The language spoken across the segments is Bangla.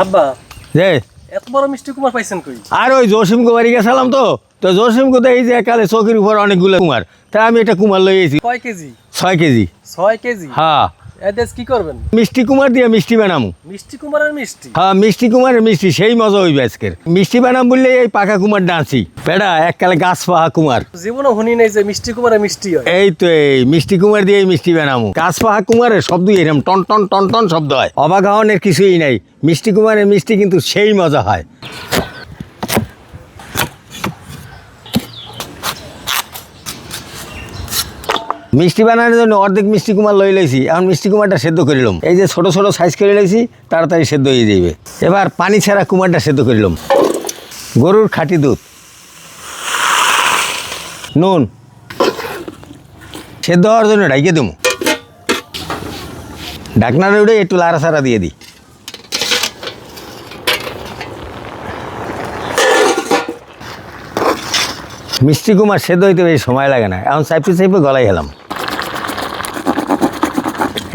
আব্বা যে? এত বড় মিষ্টি কুমার পাইছেন কই? আর ওই জসিম কুমারি গেছিলাম তো। তো জসিম কুদা এই যে কালে চৌকির উপর অনেকগুলো কুমার। তাই আমি এটা কুমার লই এসেছি কয় কেজি? ছয় কেজি। ছয় কেজি? হ্যাঁ। এদেশ কি করবেন? মিষ্টি কুমার দিয়ে মিষ্টি বানামু। মিষ্টি কুমারের মিষ্টি? হ্যাঁ মিষ্টি কুমারের মিষ্টি সেই মজা হইবে আজকের। মিষ্টি বানাম বললে এই পাকা কুমার ডান্সি। পেড়া এককালে গাছ পাহা কুমার। জীবনও শুনি নাই যে মিষ্টি কুমারের মিষ্টি হয়। এই তো এই মিষ্টি কুমার দিয়ে মিষ্টি বানামু। গাছ পাহা কুমারের শব্দ এরকম টন টন টন টন শব্দ হয়। অবাক হওয়ানের কিছুই নাই। মিষ্টি কুমারের মিষ্টি কিন্তু সেই মজা হয়। মিষ্টি বানানোর জন্য অর্ধেক মিষ্টি কুমার লই লইছি, এখন মিষ্টি কুমারটা সেদ্ধ করিলাম এই যে ছোট ছোট সাইজ করে লইছি, তাড়াতাড়ি সেদ্ধ হয়ে যাইবে। এবার পানি ছাড়া কুমারটা সেদ্ধ করিলাম গরুর খাঁটি দুধ। নুন। সেদ্ধ হওয়ার জন্য ঢাইকে দেবো ঢাকনাটা উঠে একটু লাড়াছাড়া দিয়ে দিই। মিষ্টি কুমার সেদ্ধ হইতে বেশি সময় লাগে না। এখন চাইপে চাইপে গলাই হেলাম।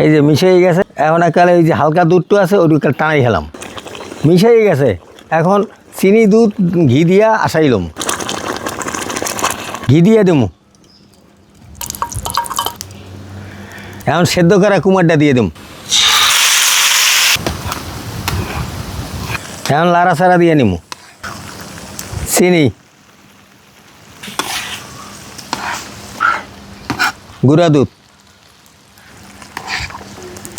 এই যে মিশে গেছে, এখন একালে ওই যে হালকা দুধটা আছে ওইটুকু টানাই হেলাম মিশে গেছে, এখন চিনি দুধ, ঘি দিয়া আসাইলাম ঘি দিয়ে দেবো এখন সেদ্ধ করা কুমারটা দিয়ে দেব এখন লাড়া সারা দিয়ে নিব চিনি। গুঁড়া দুধ।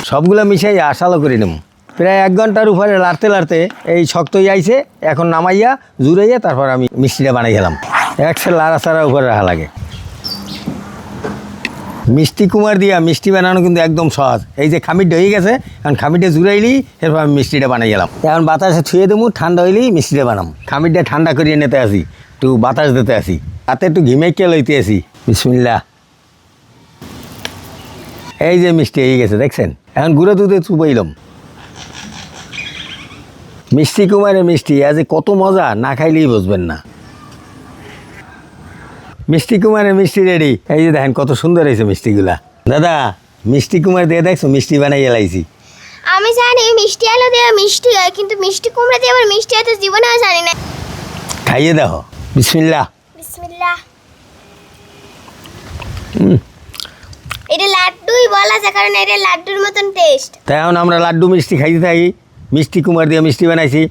সবগুলো মিশাই আশালো করে নেব। প্রায় এক ঘণ্টার উপরে লাড়তে লাড়তে এই শক্ত আইছে, এখন নামাইয়া জুড়াইয়া তারপর আমি মিষ্টিটা বানাই গেলাম একসে লাড়া সারা উপরে রাখা লাগে। মিষ্টি কুমার দিয়া মিষ্টি বানানো কিন্তু একদম সহজ। এই যে খামিরটা হয়ে গেছে, এখন খামিরটা জুড়াইলি, এরপর আমি মিষ্টিটা বানাই গেলাম এখন বাতাসে ছুঁয়ে দেবো, ঠান্ডা হইলেই মিষ্টিটা বানাম। খামিরটা ঠান্ডা করিয়ে নিতে আসি, একটু বাতাস দিতে আসি। তাতে একটু ঘিমেকে লইতে আসি। বিসমিল্লা এই যে মিষ্টি হয়ে গেছে দেখছেন? এখন গুঁড়ো দুধে চুপাইলাম মিষ্টি কুমারের মিষ্টি আজ কত মজা না খাইলেই বুঝবেন না। মিষ্টি কুমারের মিষ্টি রেডি। এই যে দেখেন কত সুন্দর হয়েছে মিষ্টিগুলা। দাদা মিষ্টি কুমার দিয়ে দেখছ মিষ্টি বানাই লাইছি আমি জানি মিষ্টি আলু দিয়ে মিষ্টি হয় কিন্তু মিষ্টি কুমড়া দিয়ে আবার মিষ্টি হয় তো জীবনেও জানি না। খাইয়ে দেখো। বিসমিল্লা বিসমিল্লাহ। এটা লাড্ডুই বলা যায়, কারণ এটা লাড্ডুর মতন টেস্ট তাই এখন আমরা লাড্ডু মিষ্টি খাইতে থাকি। মিষ্টি কুমার দিয়ে মিষ্টি বানাইছি।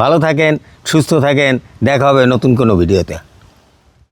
ভালো থাকেন, সুস্থ থাকেন। দেখা হবে নতুন কোনো ভিডিওতে।